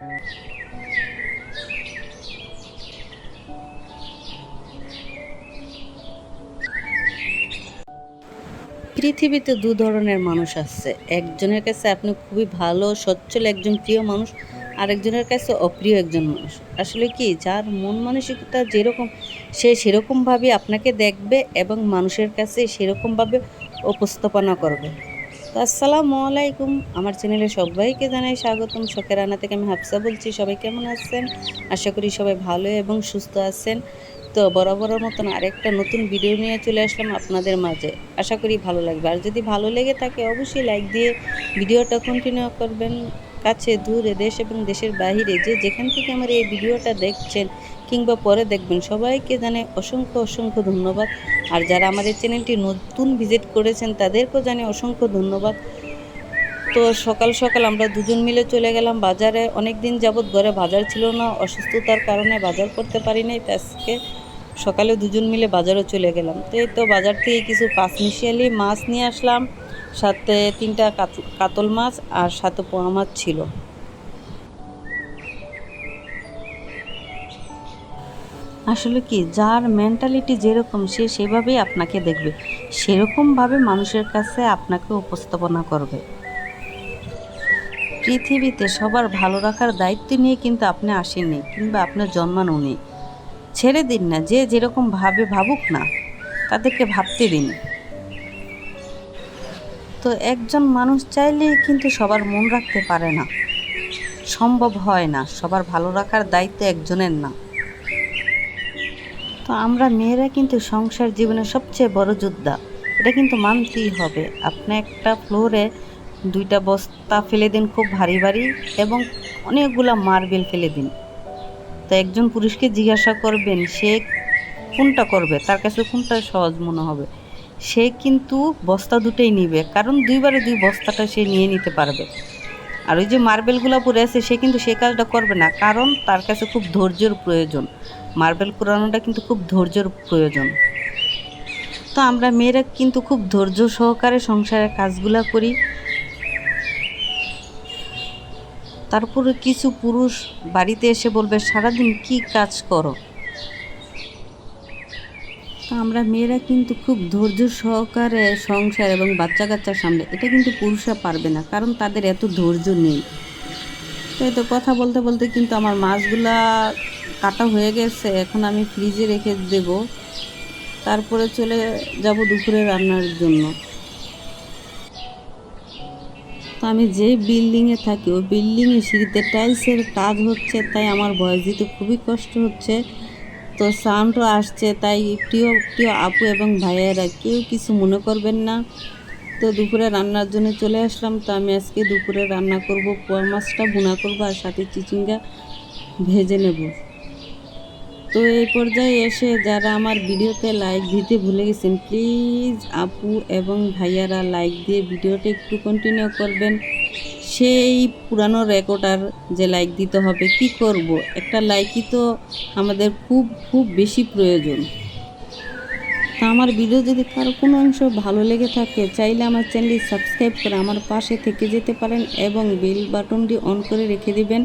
পৃথিবীতে দু ধরনের মানুষ আছে। একজনের কাছে আপনি খুবই ভালো, সচ্ছল একজন প্রিয় মানুষ, আরেকজনের কাছে অপ্রিয় একজন মানুষ। আসলে কি, যার মন মানসিকতা যেরকম, সে সেরকমভাবে আপনাকে দেখবে এবং মানুষের কাছে সেরকমভাবে উপস্থাপনা করবে। আসসালামু আলাইকুম। আমার চ্যানেলে সবাইকে জানাই স্বাগতম। শখের রান্না থেকে আমি হাফসা বলছি। সবাই কেমন আছেন? আশা করি সবাই ভালো এবং সুস্থ আছেন। তো বরাবরের মতন আরেকটা নতুন ভিডিও নিয়ে চলে আসলাম আপনাদের মাঝে। আশা করি ভালো লাগবে। আর যদি ভালো লেগে থাকে, অবশ্যই লাইক দিয়ে ভিডিওটা কন্টিনিউ করবেন। কাছে, দূরে, দেশ এবং দেশের বাইরে যে যেখান থেকে আমার এই ভিডিওটা দেখছেন কিংবা পরে দেখবেন, সবাইকে জানে অসংখ্য অসংখ্য ধন্যবাদ। আর যারা আমাদের চ্যানেলটি নতুন ভিজিট করেছেন, তাদেরকেও জানে অসংখ্য ধন্যবাদ। তো সকাল সকাল আমরা দুজন মিলে চলে গেলাম বাজারে। অনেক দিন যাবৎ ঘরে বাজার ছিল না, অসুস্থতার কারণে বাজার করতে পারিনি তো আজকে সকালে দুজন মিলে বাজারও চলে গেলাম। তো এই তো বাজার থেকে কিছু পাঁচমিশিয়ালি মাছ নিয়ে আসলাম, সাথে তিনটা কাত- কাতল মাছ আর সাথে পোয়া মাছ ছিল। আসলে কি, যার মেন্টালিটি যেরকম, সে সেভাবেই আপনাকে দেখবে। সেরকমভাবে মানুষের কাছে আপনাকে উপস্থাপনা করবে। পৃথিবীতে সবার ভালো রাখার দায়িত্ব নিয়ে কিন্তু আপনি আসেননি, কিংবা আপনার জন্মানো নেই। ছেড়ে দিন না, যে যেরকম ভাবে ভাবুক না, তাদেরকে ভাবতে দিন। তো একজন মানুষ চাইলেই কিন্তু সবার মন রাখতে পারে না। সম্ভব হয় না, সবার ভালো রাখার দায়িত্ব একজনের না। তো আমরা মেয়েরা কিন্তু সংসার জীবনের সবচেয়ে বড় যোদ্ধা, এটা কিন্তু মানতেই হবে। আপনি একটা ফ্লোরে দুইটা বস্তা ফেলে দিন, খুব ভারী ভারী, এবং অনেকগুলা মার্বেল ফেলে দিন। তো একজন পুরুষকে জিজ্ঞাসা করবেন, সে কোনটা করবে? তার কাছে কোনটা সহজ মনে হবে? সে কিন্তু বস্তা দুটোই নিবে, কারণ দুইবারে দুই বস্তাটা সে নিয়ে নিতে পারবে। আর ওই যে মার্বেলগুলো পড়ে আছে, সে কিন্তু সে কাজটা করবে না, কারণ তার কাছে খুব ধৈর্যের প্রয়োজন। মার্বেল কুড়ানোটা কিন্তু খুব ধৈর্যের প্রয়োজন। তো আমরা মেয়েরা কিন্তু খুব ধৈর্য সহকারে সংসারের কাজগুলো করি। তারপরে কিছু পুরুষ বাড়িতে এসে বলবে, সারাদিন কি কাজ করো? আমরা মেয়েরা কিন্তু খুব ধৈর্য সহকারে সংসার এবং বাচ্চা কাচ্চা সামলে, এটা কিন্তু পুরুষরা পারবে না, কারণ তাদের এত ধৈর্য নেই। তো এই তো কথা বলতে বলতে কিন্তু আমার মাছগুলা কাটা হয়ে গেছে, এখন আমি ফ্রিজে রেখে দেব। তারপরে চলে যাব দুপুরে রান্নার জন্য। তো আমি যে বিল্ডিংয়ে থাকি, ওই বিল্ডিংয়ে সিঁড়িতে টাইলসের কাজ হচ্ছে, তাই আমার ভয়েস দিতে খুবই কষ্ট হচ্ছে। তো সাউন্ডও আসছে, তাই প্রিয় প্রিয় আপু এবং ভাইয়েরা কেউ কিছু মনে করবেন না। তো দুপুরে রান্নার জন্য চলে আসলাম, তো আমি আজকে দুপুরে রান্না করব পোয়া মাছটা ভুনা করব আর সাথে চিচিঙ্গা ভেজে নেব। তো এই পর্যায়ে এসে যারা আমার ভিডিওতে লাইক দিতে ভুলে গেছেন প্লিজ আপু এবং ভাইয়ারা লাইক দিয়ে ভিডিওটা একটু কন্টিনিউ করবেন। সেই পুরানো রেকর্ডার যে লাইক দিতে হবে, কি করব? একটা লাইকই তো আমাদের খুব খুব বেশি প্রয়োজন। তা আমার ভিডিও যদি কারও কোনো অংশ ভালো লেগে থাকে, চাইলে আমার চ্যানেলটি সাবস্ক্রাইব করে আমার পাশে থেকে যেতে পারেন এবং বেল বাটনটি অন করে রেখে দিবেন।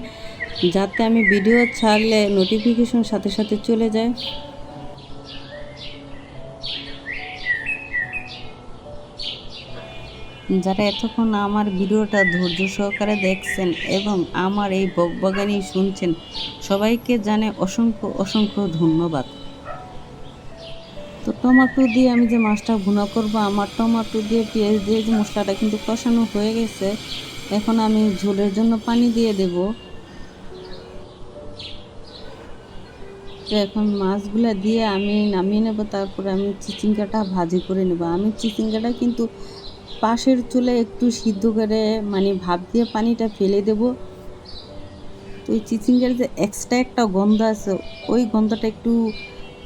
যাতে আমি ভিডিও ছাড়লে নোটিফিকেশন সাথে সাথে চলে যায়। যারা এতক্ষণ আমার ভিডিওটা ধৈর্য সহকারে দেখছেন এবং আমার এই বকবগানি শুনছেন, সবাইকে জানে অসংখ্য অসংখ্য ধন্যবাদ। তো টমাটো দিয়ে আমি যে মাছটা ভুনা করব, আমার টমাটো দিয়ে পেঁয়াজ দিয়ে যে মশলাটা কিন্তু কষানো হয়ে গেছে, এখন আমি ঝোলের জন্য পানি দিয়ে দেব। তো এখন মাছগুলো দিয়ে আমি নামিয়ে নেব, তারপরে আমি চিচিঙ্গাটা ভাজি করে নেব। আমি চিচিঙ্গাটা কিন্তু পাশের চুলে একটু সিদ্ধ করে মানে ভাপ দিয়ে পানিটা ফেলে দেব। তো ওই চিচিঙ্গার যে এক্সট্রা একটা গন্ধ আছে, ওই গন্ধটা একটু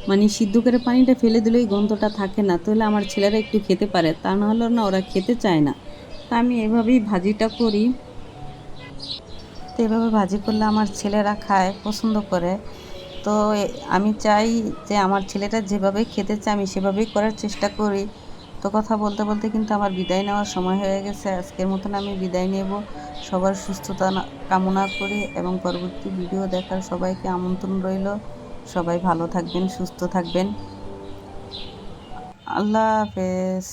মানে সিদ্ধ করে পানিটা ফেলে দিলে ওই গন্ধটা থাকে না। তাহলে আমার ছেলেরা একটু খেতে পারে, তা না নাহলে না ওরা খেতে চায় না। তা আমি এভাবেই ভাজিটা করি। তো এভাবে ভাজি করলে আমার ছেলেরা খায়, পছন্দ করে। তো আমি চাই যে আমার ছেলেটা যেভাবে খেতে চায় আমি সেভাবেই করার চেষ্টা করি। তো কথা বলতে বলতে কিন্তু আমার বিদায় নেওয়ার সময় হয়ে গেছে। আজকের মতন আমি বিদায় নেব। সবার সুস্থতা কামনা করি এবং পরবর্তী ভিডিও দেখার সবাইকে আমন্ত্রণ রইল। সবাই ভালো থাকবেন, সুস্থ থাকবেন। আল্লাহ হাফেজ।